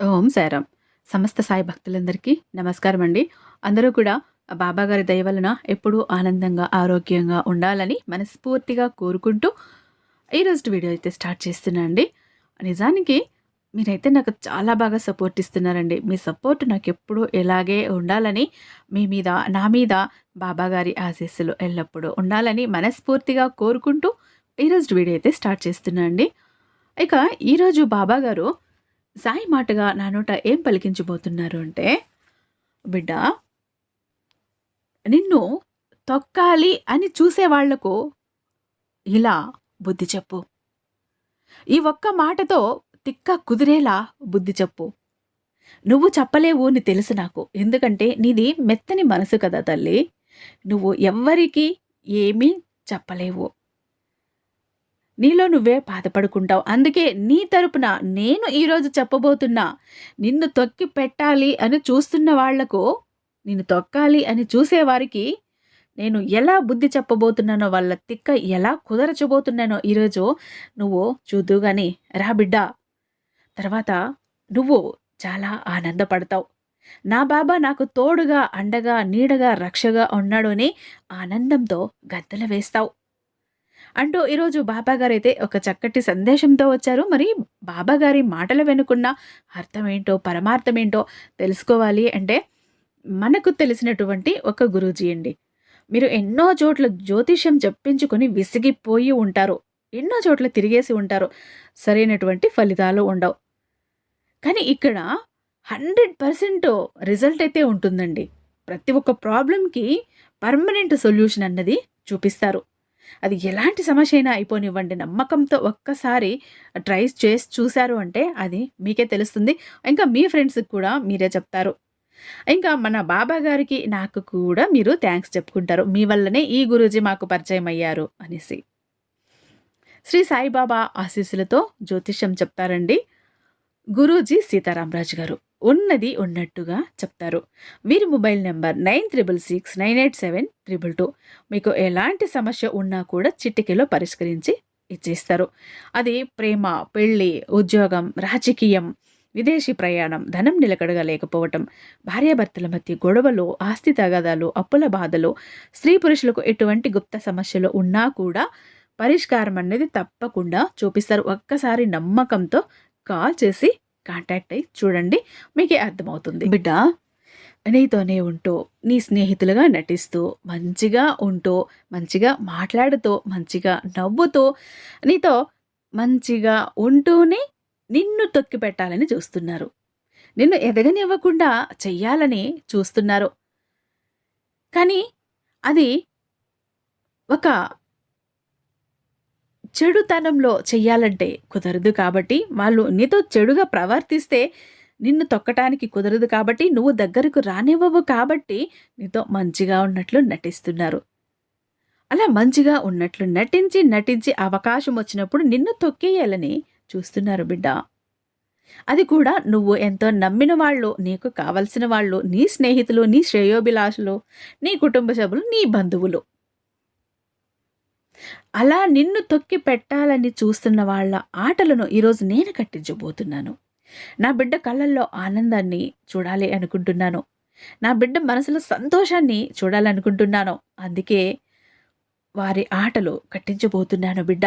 ఓం సాయిరాం సమస్త సాయి భక్తులందరికీ నమస్కారం అండి అందరూ కూడా బాబాగారి దయ వలన ఎప్పుడూ ఆనందంగా ఆరోగ్యంగా ఉండాలని మనస్ఫూర్తిగా కోరుకుంటూ ఈరోజు వీడియో అయితే స్టార్ట్ చేస్తున్నా అండి. నిజానికి మీరైతే నాకు చాలా బాగా సపోర్ట్ ఇస్తున్నారండి. మీ సపోర్ట్ నాకు ఎప్పుడూ ఎలాగే ఉండాలని మీ మీద నా మీద బాబాగారి ఆశీస్సులు ఎల్లప్పుడూ ఉండాలని మనస్ఫూర్తిగా కోరుకుంటూ ఈరోజు వీడియో అయితే స్టార్ట్ చేస్తున్నా అండి. ఇక ఈరోజు బాబాగారు సాయి మాటగా నా నోట ఏం పలికించబోతున్నారు అంటే బిడ్డ నిన్ను తొక్కాలి అని చూసేవాళ్ళకు ఇలా బుద్ధి చెప్పు. ఈ ఒక్క మాటతో తిక్క కుదిరేలా బుద్ధి చెప్పు. నువ్వు చెప్పలేవు అని తెలుసు నాకు. ఎందుకంటే నీది మెత్తని మనసు కదా తల్లి. నువ్వు ఎవ్వరికీ ఏమీ చెప్పలేవు. నీలో నువ్వే బాధపడుకుంటావు. అందుకే నీ తరపున నేను ఈరోజు చెప్పబోతున్నా నిన్ను తొక్కి పెట్టాలి అని చూస్తున్న వాళ్ళకు నిన్ను తొక్కాలి అని చూసేవారికి నేను ఎలా బుద్ధి చెప్పబోతున్నానో వాళ్ళ తిక్క ఎలా కుదరచబోతున్నానో ఈరోజు నువ్వు చూద్దు గాని రా బిడ్డా. తర్వాత నువ్వు చాలా ఆనందపడతావు. నా బాబా నాకు తోడుగా అండగా నీడగా రక్షగా ఉన్నాడు అని ఆనందంతో గద్దెలు వేస్తావు. అంటూ ఈరోజు బాబాగారు అయితే ఒక చక్కటి సందేశంతో వచ్చారు. మరి బాబాగారి మాటల వెనుకున్న అర్థం ఏంటో పరమార్థం ఏంటో తెలుసుకోవాలి అంటే మనకు తెలిసినటువంటి ఒక గురూజీ అండి. మీరు ఎన్నో చోట్ల జ్యోతిష్యం చెప్పించుకొని విసిగిపోయి ఉంటారు. ఎన్నో చోట్ల తిరిగేసి ఉంటారు. సరైనటువంటి ఫలితాలు ఉండవు. కానీ ఇక్కడ హండ్రెడ్ పర్సెంట్ రిజల్ట్ అయితే ఉంటుందండి. ప్రతి ఒక్క ప్రాబ్లంకి పర్మనెంట్ సొల్యూషన్ అన్నది చూపిస్తారు. అది ఎలాంటి సమస్య అయినా అయిపోనివ్వండి. నమ్మకంతో ఒక్కసారి ట్రై చేసి చూశారు అంటే అది మీకే తెలుస్తుంది. ఇంకా మీ ఫ్రెండ్స్కి కూడా మీరే చెప్తారు. ఇంకా మన బాబా గారికి నాకు కూడా మీరు థ్యాంక్స్ చెప్పుకుంటారు. మీ వల్లనే ఈ గురూజీ మాకు పరిచయం అయ్యారు అనేసి. శ్రీ సాయిబాబా ఆశీస్సులతో జ్యోతిష్యం చెప్తారండి గురూజీ సీతారామరాజు గారు. ఉన్నది ఉన్నట్టుగా చెప్తారు. వీరి mobile number nine triple six nine eight seven triple two. మీకు ఎలాంటి సమస్య ఉన్నా కూడా చిటికీలో పరిష్కరించి ఇచ్చేస్తారు. అది ప్రేమ పెళ్ళి ఉద్యోగం రాజకీయం విదేశీ ప్రయాణం ధనం నిలకడగా లేకపోవటం భార్యాభర్తల మధ్య గొడవలు ఆస్తి తగాదాలు అప్పుల బాధలు స్త్రీ పురుషులకు ఎటువంటి గుప్త సమస్యలు ఉన్నా కూడా పరిష్కారం అనేది తప్పకుండా చూపిస్తారు. ఒక్కసారి నమ్మకంతో కాల్ చేసి కాంటాక్ట్ అయ్యి చూడండి మీకే అర్థమవుతుంది. బిడ్డ నీతోనే ఉంటూ నీ స్నేహితులుగా నటిస్తూ మంచిగా ఉంటూ మంచిగా మాట్లాడుతూ మంచిగా నవ్వుతూ నీతో మంచిగా ఉంటూనే నిన్ను తొక్కి పెట్టాలని చూస్తున్నారు. నిన్ను ఎదగనివ్వకుండా చెయ్యాలని చూస్తున్నారు. కానీ అది ఒక చెడుతనంలో చెయ్యాలంటే కుదరదు కాబట్టి వాళ్ళు నీతో చెడుగా ప్రవర్తిస్తే నిన్ను తొక్కటానికి కుదరదు కాబట్టి నువ్వు దగ్గరకు రానివ్వవు కాబట్టి నీతో మంచిగా ఉన్నట్లు నటిస్తున్నారు. అలా మంచిగా ఉన్నట్లు నటించి నటించి అవకాశం వచ్చినప్పుడు నిన్ను తొక్కేయాలని చూస్తున్నారు బిడ్డ. అది కూడా నువ్వు ఎంతో నమ్మిన వాళ్ళు నీకు కావలసిన వాళ్ళు నీ స్నేహితులు నీ శ్రేయోభిలాషులు నీ కుటుంబ సభ్యులు నీ బంధువులు. అలా నిన్ను తొక్కి పెట్టాలని చూస్తున్న వాళ్ళ ఆటలను ఈరోజు నేను కట్టించబోతున్నాను. నా బిడ్డ కళ్ళల్లో ఆనందాన్ని చూడాలి అనుకుంటున్నాను. నా బిడ్డ మనసులో సంతోషాన్ని చూడాలనుకుంటున్నాను. అందుకే వారి ఆటలు కట్టించబోతున్నాను బిడ్డ.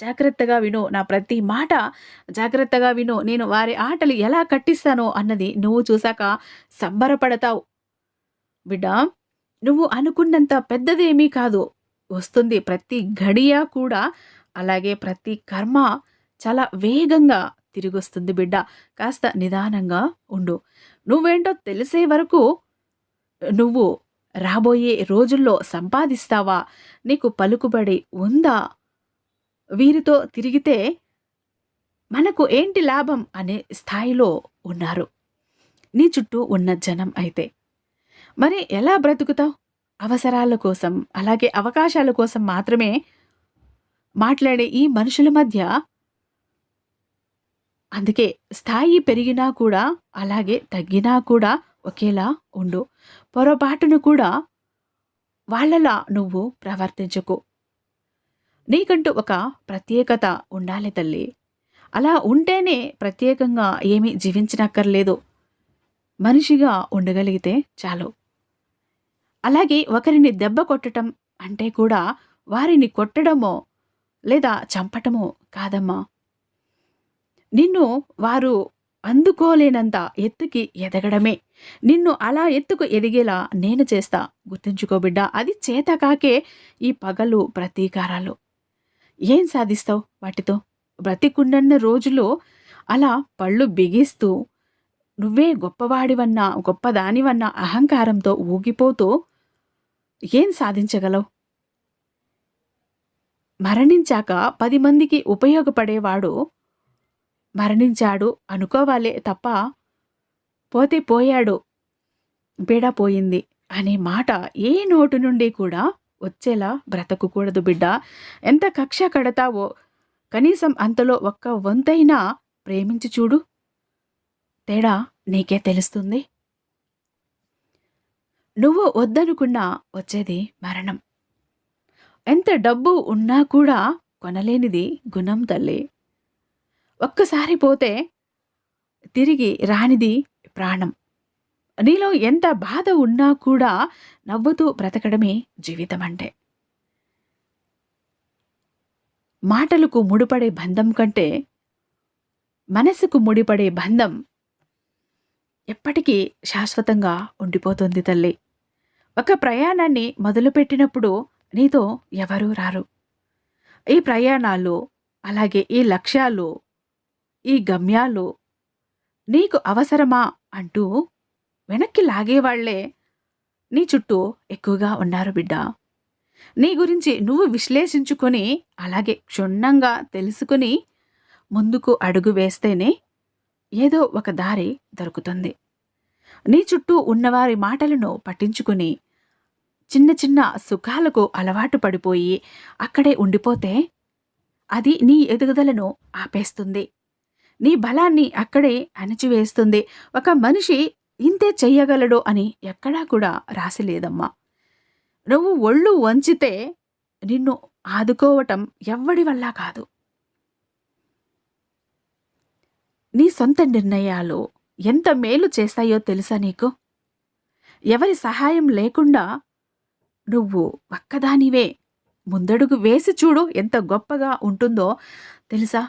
జాగ్రత్తగా విను నా ప్రతి మాట జాగ్రత్తగా విను. నేను వారి ఆటలు ఎలా కట్టిస్తానో అన్నది నువ్వు చూశాక సంబరపడతావు. బిడ్డ నువ్వు అనుకున్నంత పెద్దదేమీ కాదు. వస్తుంది. ప్రతి గడియ కూడా అలాగే ప్రతి కర్మ చాలా వేగంగా తిరిగొస్తుంది బిడ్డ. కాస్త నిదానంగా ఉండు. నువ్వేంటో తెలిసే వరకు నువ్వు రాబోయే రోజుల్లో సంపాదిస్తావా? నీకు పలుకుబడి ఉందా? వీరితో తిరిగితే మనకు ఏంటి లాభం అనే స్థాయిలో ఉన్నారు. నీ చుట్టూ ఉన్న జనం అయితే. మరి ఎలా బ్రతుకుతావు? అవసరాల కోసం అలాగే అవకాశాల కోసం మాత్రమే మాట్లాడే ఈ మనుషుల మధ్య అందుకే స్థాయి పెరిగినా కూడా అలాగే తగ్గినా కూడా ఒకేలా ఉండు. పొరపాటును కూడా వాళ్ళలా నువ్వు ప్రవర్తించకు. నీకంటూ ఒక ప్రత్యేకత ఉండాలి తల్లి. అలా ఉంటేనే ప్రత్యేకంగా ఏమీ జీవించనక్కర్లేదు. మనిషిగా ఉండగలిగితే చాలు. అలాగే ఒకరిని దెబ్బ కొట్టడం అంటే కూడా వారిని కొట్టడమో లేదా చంపటమో కాదమ్మా. నిన్ను వారు అందుకోలేనంత ఎత్తుకి ఎదగడమే. నిన్ను అలా ఎత్తుకు ఎదిగేలా నేను చేస్తా. గుర్తుంచుకో బిడ్డ అది చేతకాకే ఈ పగలు ప్రతీకారాలు. ఏం సాధిస్తావు వాటితో? బ్రతికుండన్న రోజులు అలా పళ్ళు బిగిస్తూ నువ్వే గొప్పవాడివన్నా గొప్పదానివన్న అహంకారంతో ఊగిపోతూ ఏం సాధించగలవు? మరణించాక పది మందికి ఉపయోగపడేవాడు మరణించాడు అనుకోవాలే తప్ప పోతే పోయాడు బీడ పోయింది అనే మాట ఏ నోటు నుండి కూడా వచ్చేలా బ్రతకకూడదు బిడ్డ. ఎంత కక్ష కడతావో కనీసం అంతలో ఒక్క వంతైనా ప్రేమించి చూడు. తేడా నీకే తెలుస్తుంది. నువ్వు వద్దనుకున్నా వచ్చేది మరణం. ఎంత డబ్బు ఉన్నా కూడా కొనలేనిది గుణం తల్లి. ఒక్కసారి పోతే తిరిగి రానిది ప్రాణం. నీలో ఎంత బాధ ఉన్నా కూడా నవ్వుతూ బ్రతకడమే జీవితం అంటే మాటలకు ముడిపడే బంధం కంటే మనసుకు ముడిపడే బంధం ఎప్పటికీ శాశ్వతంగా ఉండిపోతుంది తల్లి. ఒక ప్రయాణాన్ని మొదలుపెట్టినప్పుడు నీతో ఎవరూ రారు. ఈ ప్రయాణాలు అలాగే ఈ లక్ష్యాలు ఈ గమ్యాలు నీకు అవసరమా అంటూ వెనక్కి లాగేవాళ్ళే నీ చుట్టూ ఎక్కువగా ఉన్నారు బిడ్డ. నీ గురించి నువ్వు విశ్లేషించుకొని అలాగే క్షుణ్ణంగా తెలుసుకుని ముందుకు అడుగు వేస్తేనే ఏదో ఒక దారి దొరుకుతుంది. నీ చుట్టూ ఉన్నవారి మాటలను పట్టించుకుని చిన్న చిన్న సుఖాలకు అలవాటు పడిపోయి అక్కడే ఉండిపోతే అది నీ ఎదుగుదలను ఆపేస్తుంది. నీ బలాన్ని అక్కడే అణచివేస్తుంది. ఒక మనిషి ఇంతే చెయ్యగలడు అని ఎక్కడా కూడా రాసిలేదమ్మా. నువ్వు ఒళ్ళు వంచితే నిన్ను ఆదుకోవటం ఎవ్వడి వల్ల కాదు. నీ సొంత నిర్ణయాలు ఎంత మేలు చేస్తాయో తెలుసా నీకు? ఎవరి సహాయం లేకుండా నువ్వు ఒక్కదానివే. ముందడుగు వేసి చూడు ఎంత గొప్పగా ఉంటుందో. తెలుసా?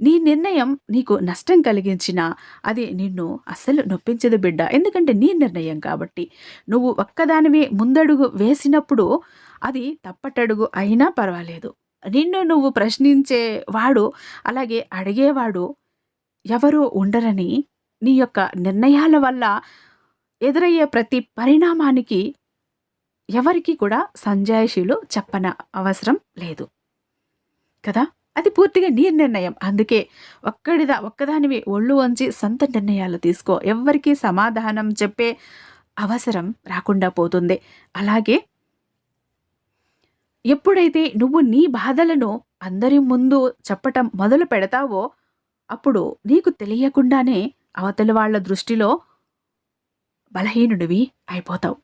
నీ నిర్ణయం నీకు నష్టం కలిగించినా అది నిన్ను అస్సలు నొప్పించదు బిడ్డ. ఎందుకంటే నీ నిర్ణయం కాబట్టి. నువ్వు ఒక్కదానివే ముందడుగు వేసినప్పుడు అది తప్పటడుగు అయినా పర్వాలేదు. నిన్ను నువ్వు ప్రశ్నించేవాడు అలాగే అడిగేవాడు ఎవరూ ఉండరని నీ యొక్క నిర్ణయాల వల్ల ఎదురయ్యే ప్రతి పరిణామానికి ఎవరికి కూడా సంజాయిషీలు చెప్పన అవసరం లేదు. కదా? అది పూర్తిగా నీ నిర్ణయం. అందుకే ఒక్కడిదా ఒక్కదానివి ఒళ్ళు వంచి సొంత నిర్ణయాలు తీసుకో. ఎవ్వరికీ సమాధానం చెప్పే అవసరం రాకుండా పోతుంది. అలాగే ఎప్పుడైతే నువ్వు నీ బాధలను అందరి ముందు చెప్పటం మొదలు పెడతావో అప్పుడు నీకు తెలియకుండానే అవతలి వాళ్ళ దృష్టిలో బలహీనుడివి అయిపోతావు.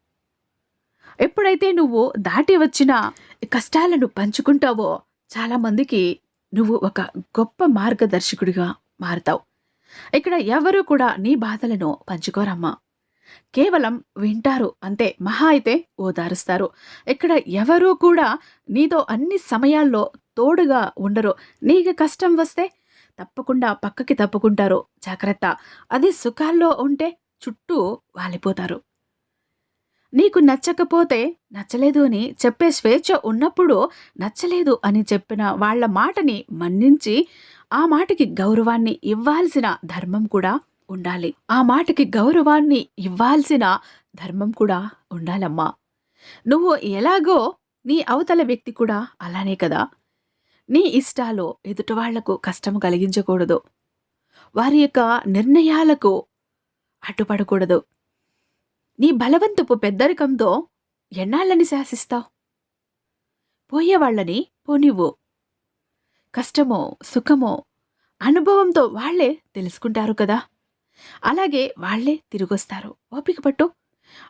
ఎప్పుడైతే నువ్వు దాటి వచ్చిన కష్టాలను పంచుకుంటావో చాలామందికి నువ్వు ఒక గొప్ప మార్గదర్శకుడిగా మారుతావు. ఇక్కడ ఎవరూ కూడా నీ బాధలను పంచుకోరమ్మా. కేవలం వింటారు అంతే మహా అయితే ఓదారుస్తారు. ఇక్కడ ఎవరూ కూడా నీతో అన్ని సమయాల్లో తోడుగా ఉండరు. నీకు కష్టం వస్తే తప్పకుండా పక్కకి తప్పుకుంటారు. జాగ్రత్త. అది సుఖాల్లో ఉంటే చుట్టూ వాలిపోతారు. నీకు నచ్చకపోతే నచ్చలేదు అని చెప్పే స్వేచ్ఛ ఉన్నప్పుడు నచ్చలేదు అని చెప్పిన వాళ్ళ మాటని మన్నించి ఆ మాటకి గౌరవాన్ని ఇవ్వాల్సిన ధర్మం కూడా ఉండాలి. ఆ మాటకి గౌరవాన్ని ఇవ్వాల్సిన ధర్మం కూడా ఉండాలమ్మా. నువ్వు ఎలాగో నీ అవతల వ్యక్తి కూడా అలానే కదా. నీ ఇష్టాలు ఎదుటివాళ్ళకు కష్టం కలిగించకూడదు. వారి యొక్క నిర్ణయాలకు అడ్డుపడకూడదు. నీ బలవంతపు పెద్దరికంతో ఎన్నాళ్ళని శాసిస్తావు? పోయేవాళ్ళని పోనివ్వు. కష్టమో సుఖమో అనుభవంతో వాళ్ళే తెలుసుకుంటారు కదా. అలాగే వాళ్ళే తిరిగొస్తారు. ఓపిక పట్టు.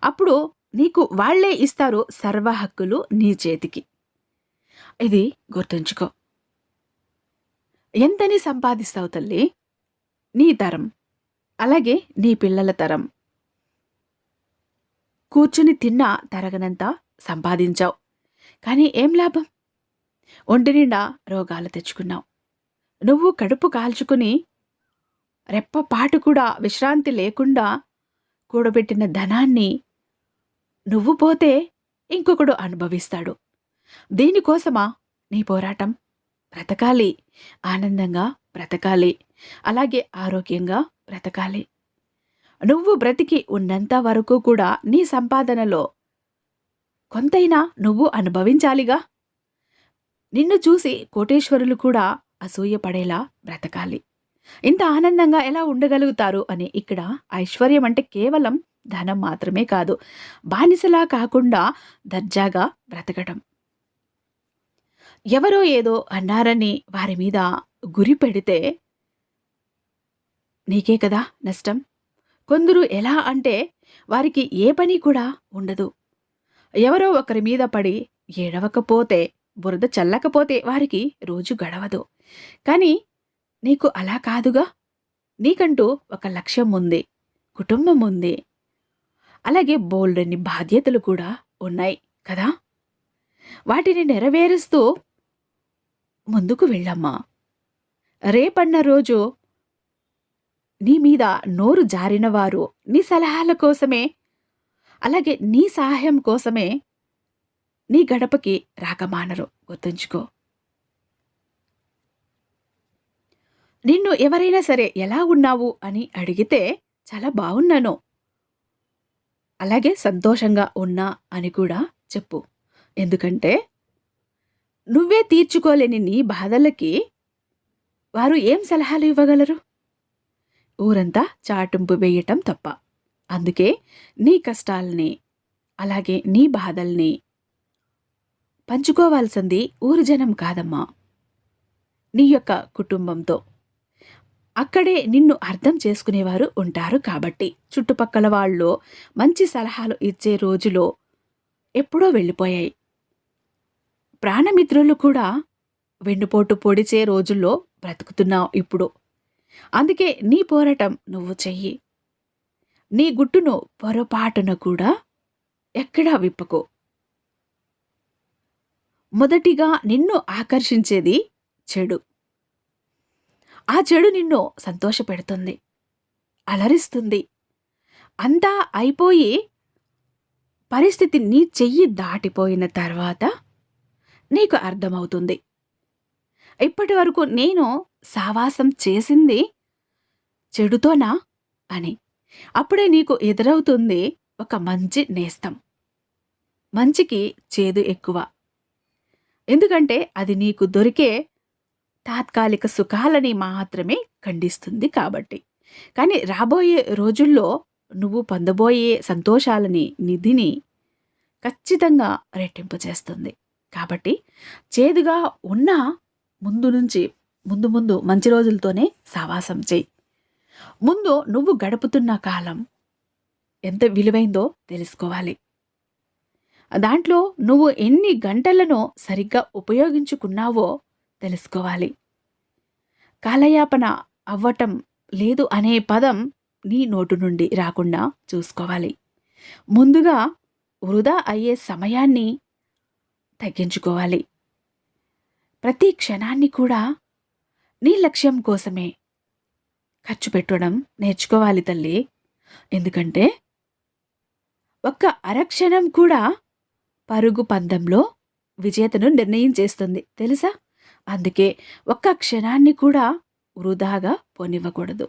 అప్పుడు నీకు వాళ్ళే ఇస్తారు సర్వ హక్కులు నీ చేతికి. ఇది గుర్తుంచుకో. ఎంతని సంపాదిస్తావు తల్లి? నీ తరం. అలాగే నీ పిల్లల తరం. కూర్చుని తిన్నా తరగనంత సంపాదించావు. కానీ ఏం లాభం? ఒంటి నిండా రోగాలు తెచ్చుకున్నావు. నువ్వు కడుపు కాల్చుకుని రెప్పపాటు కూడా విశ్రాంతి లేకుండా కూడబెట్టిన ధనాన్ని నువ్వు పోతే ఇంకొకడు అనుభవిస్తాడు. దీనికోసమా నీ పోరాటం? బ్రతకాలి. ఆనందంగా బ్రతకాలి. అలాగే ఆరోగ్యంగా బ్రతకాలి. నువ్వు బ్రతికి ఉన్నంత వరకు కూడా నీ సంపాదనలో కొంతైనా నువ్వు అనుభవించాలిగా? నిన్ను చూసి కోటేశ్వరులు కూడా అసూయపడేలా బ్రతకాలి. ఇంత ఆనందంగా ఎలా ఉండగలుగుతారు అని ఇక్కడ ఐశ్వర్యం అంటే కేవలం ధనం మాత్రమే కాదు బానిసలా కాకుండా దర్జాగా బ్రతకడం ఎవరో ఏదో అన్నారని వారి మీద గురి పెడితే నీకే కదా నష్టం? కొందరు ఎలా అంటే వారికి ఏ పని కూడా ఉండదు. ఎవరో ఒకరి మీద పడి ఏడవకపోతే బురద చల్లకపోతే వారికి రోజు గడవదు. కానీ నీకు అలా కాదుగా? నీకంటూ ఒక లక్ష్యం ఉంది కుటుంబం ఉంది. అలాగే బోల్డన్ని బాధ్యతలు కూడా ఉన్నాయి కదా? వాటిని నెరవేరుస్తూ ముందుకు వెళ్ళమ్మా. రేపన్న రోజు నీ మీద నోరు జారినవారు నీ సలహాల కోసమే అలాగే నీ సహాయం కోసమే నీ గడపకి రాకమానరు. గుర్తుంచుకో. నిన్ను ఎవరైనా సరే ఎలా ఉన్నావు అని అడిగితే చాలా బాగున్నాను అలాగే సంతోషంగా ఉన్నా అని కూడా చెప్పు. ఎందుకంటే నువ్వే తీర్చుకోలేని నీ బాధలకి వారు ఏం సలహాలు ఇవ్వగలరు? ఊరంతా చాటింపు వేయటం తప్ప. అందుకే నీ కష్టాల్ని అలాగే నీ బాధల్ని పంచుకోవాల్సింది ఊరు జనం కాదమ్మా. నీ యొక్క కుటుంబంతో. అక్కడే నిన్ను అర్థం చేసుకునేవారు ఉంటారు కాబట్టి. చుట్టుపక్కల వాళ్ళు మంచి సలహాలు ఇచ్చే రోజులో ఎప్పుడో వెళ్ళిపోయాయి. ప్రాణమిత్రులు కూడా వెన్నుపోటు పొడిచే రోజుల్లో బ్రతుకుతున్నావు ఇప్పుడు. అందుకే నీ పోరాటం నువ్వు చెయ్యి. నీ గుట్టును పొరపాటున కూడా ఎక్కడా విప్పకు. మొదటిగా నిన్ను ఆకర్షించేది చెడు. ఆ చెడు నిన్ను సంతోషపెడుతుంది అలరిస్తుంది. అంతా అయిపోయి పరిస్థితి నీ చెయ్యి దాటిపోయిన తర్వాత నీకు అర్థమవుతుంది. ఇప్పటి వరకు నేను సావాసం చేసింది చెడుతోనా అని. అప్పుడే నీకు ఎదురవుతుంది ఒక మంచి నేస్తం. మంచికి చేదు ఎక్కువ. ఎందుకంటే అది నీకు దొరికే తాత్కాలిక సుఖాలని మాత్రమే ఖండిస్తుంది కాబట్టి. కానీ రాబోయే రోజుల్లో నువ్వు పొందబోయే సంతోషాలని నిధిని ఖచ్చితంగా రెట్టింపు చేస్తుంది. కాబట్టి చేదుగా ఉన్న ముందు నుంచి ముందు ముందు మంచి రోజులతోనే సావాసం చేయి. ముందు నువ్వు గడుపుతున్న కాలం ఎంత విలువైందో తెలుసుకోవాలి. దాంట్లో నువ్వు ఎన్ని గంటలను సరిగ్గా ఉపయోగించుకున్నావో తెలుసుకోవాలి. కాలయాపన అవ్వటం లేదు అనే పదం నీ నోటు నుండి రాకుండా చూసుకోవాలి. ముందుగా వృధా అయ్యే సమయాన్ని తగ్గించుకోవాలి. ప్రతి క్షణాన్ని కూడా నీ లక్ష్యం కోసమే. ఖర్చు పెట్టడం నేర్చుకోవాలి తల్లి. ఎందుకంటే ఒక్క అరక్షణం కూడా పరుగు పందెంలో విజేతను నిర్ణయం చేస్తుంది. తెలుసా? అందుకే ఒక్క క్షణాన్ని కూడా వృధాగా పోనివ్వకూడదు.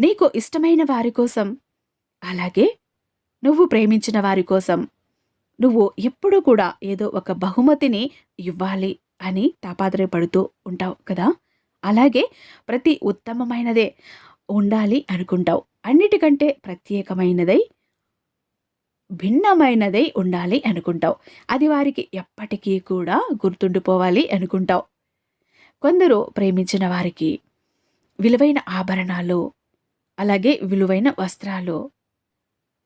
నీకు ఇష్టమైన వారి కోసం అలాగే నువ్వు ప్రేమించిన వారి కోసం నువ్వు ఎప్పుడూ కూడా ఏదో ఒక బహుమతిని ఇవ్వాలి అని తాపాత్రయపడుతూ ఉంటావు కదా? అలాగే ప్రతి ఉత్తమమైనదే ఉండాలి అనుకుంటావు. అన్నిటికంటే ప్రత్యేకమైనదై భిన్నమైనదై ఉండాలి అనుకుంటావు. అది వారికి ఎప్పటికీ కూడా గుర్తుండిపోవాలి అనుకుంటావు. కొందరు ప్రేమించిన వారికి విలువైన ఆభరణాలు అలాగే విలువైన వస్త్రాలు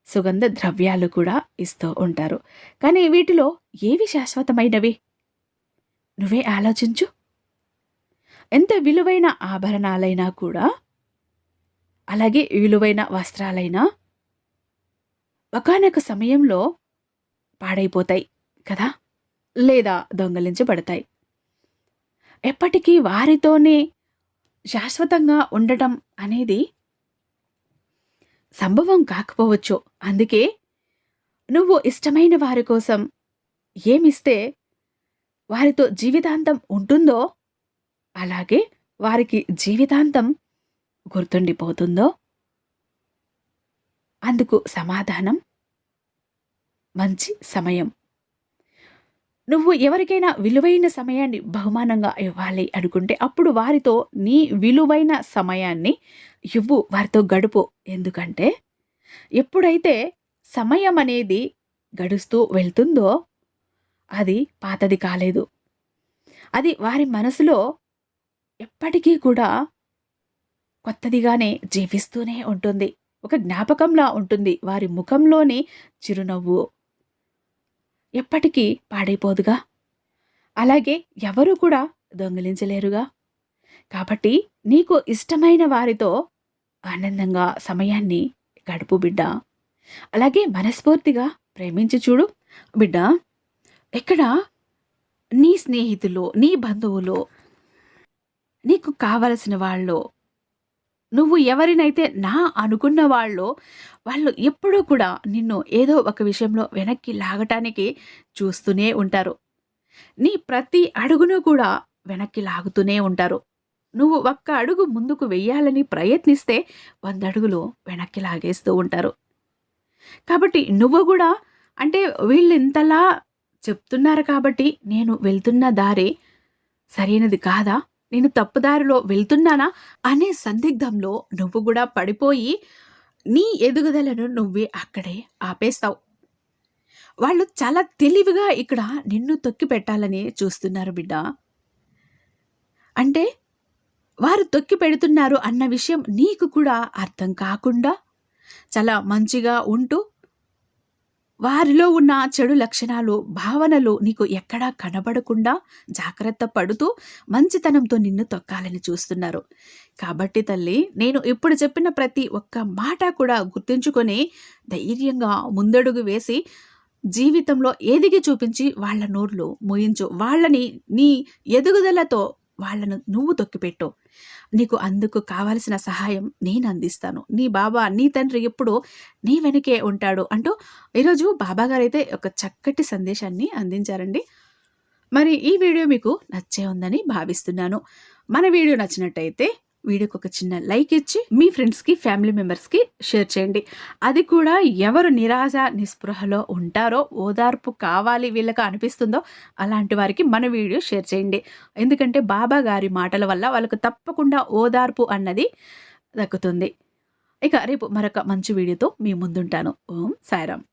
సుగంధ ద్రవ్యాలు కూడా ఇస్తూ ఉంటారు. కానీ వీటిలో ఏవి శాశ్వతమైనవి? నువ్వే ఆలోచించు. ఎంత విలువైన ఆభరణాలైనా కూడా అలాగే విలువైన వస్త్రాలైనా ఒకానొక సమయంలో పాడైపోతాయి కదా? లేదా దొంగలించబడతాయి. ఎప్పటికీ వారితోనే శాశ్వతంగా ఉండటం అనేది సంభవం కాకపోవచ్చు. అందుకే నువ్వు ఇష్టమైన వారి కోసం ఏమిస్తే వారితో జీవితాంతం ఉంటుందో అలాగే వారికి జీవితాంతం గుర్తుండిపోతుందో అందుకు సమాధానం మంచి సమయం. నువ్వు ఎవరికైనా విలువైన సమయాన్ని బహుమానంగా ఇవ్వాలి అనుకుంటే అప్పుడు వారితో నీ విలువైన సమయాన్ని ఇవ్వు వారితో గడుపు. ఎందుకంటే ఎప్పుడైతే సమయం అనేది గడుస్తూ వెళ్తుందో అది పాతది కాలేదు. అది వారి మనసులో ఎప్పటికీ కూడా కొత్తదిగానే జీవిస్తూనే ఉంటుంది. ఒక జ్ఞాపకంలా ఉంటుంది. వారి ముఖంలోని చిరునవ్వు ఎప్పటికీ పాడైపోదుగా. అలాగే ఎవరు కూడా దొంగిలించలేరుగా. కాబట్టి నీకు ఇష్టమైన వారితో ఆనందంగా సమయాన్ని గడుపు బిడ్డ. అలాగే మనస్ఫూర్తిగా ప్రేమించి చూడు బిడ్డ. ఎక్కడ నీ స్నేహితులు నీ బంధువులు నీకు కావలసిన వాళ్ళు నువ్వు ఎవరినైతే నా అనుకున్న వాళ్ళు వాళ్ళు ఎప్పుడూ కూడా నిన్ను ఏదో ఒక విషయంలో వెనక్కి లాగటానికి చూస్తూనే ఉంటారు. నీ ప్రతి అడుగును కూడా వెనక్కి లాగుతూనే ఉంటారు. నువ్వు ఒక్క అడుగు ముందుకు వెయ్యాలని ప్రయత్నిస్తే వంద అడుగులు వెనక్కి లాగేస్తూ ఉంటారు. కాబట్టి నువ్వు కూడా అంటే వీళ్ళు ఇంతలా చెప్తున్నారు కాబట్టి నేను వెళ్తున్న దారి సరైనది కాదా? నేను తప్పుదారిలో వెళ్తున్నానా అనే సందిగ్ధంలో నువ్వు కూడా పడిపోయి నీ ఎదుగుదలను నువ్వే అక్కడే ఆపేస్తావు. వాళ్ళు చాలా తెలివిగా ఇక్కడ నిన్ను తొక్కి పెట్టాలని చూస్తున్నారు బిడ్డ. అంటే వారు తొక్కి పెడుతున్నారు అన్న విషయం నీకు కూడా అర్థం కాకుండా చాలా మంచిగా ఉంటూ వారిలో ఉన్న చెడు లక్షణాలు భావనలు నీకు ఎక్కడా కనబడకుండా జాగ్రత్త పడుతూ మంచితనంతో నిన్ను తొక్కాలని చూస్తున్నారు. కాబట్టి తల్లి నేను ఇప్పుడు చెప్పిన ప్రతి ఒక్క మాట కూడా గుర్తుంచుకొని ధైర్యంగా ముందడుగు వేసి జీవితంలో ఎదిగి చూపించి వాళ్ళ నోర్లు ముయించు. వాళ్ళని నీ ఎదుగుదలతో వాళ్ళను నువ్వు తొక్కిపెట్టు. నీకు అందుకు కావలసిన సహాయం నేను అందిస్తాను. నీ బాబా నీ తండ్రి ఎప్పుడు నీ వెనకే ఉంటాడు అంటూ ఈరోజు బాబా గారైతే ఒక చక్కటి సందేశాన్ని అందించారండి. మరి ఈ వీడియో మీకు నచ్చే ఉందని భావిస్తున్నాను. మన వీడియో నచ్చినట్టయితే వీడియోకి ఒక చిన్న లైక్ ఇచ్చి మీ ఫ్రెండ్స్కి ఫ్యామిలీ మెంబర్స్కి షేర్ చేయండి. అది కూడా ఎవరు నిరాశ నిస్పృహలో ఉంటారో ఓదార్పు కావాలి వీళ్ళకి అనిపిస్తుందో అలాంటి వారికి మన వీడియో షేర్ చేయండి. ఎందుకంటే బాబా గారి మాటల వల్ల వాళ్ళకు తప్పకుండా ఓదార్పు అన్నది దక్కుతుంది. ఇక రేపు మరొక మంచి వీడియోతో మీ ముందుంటాను. ఓం సాయిరామ్.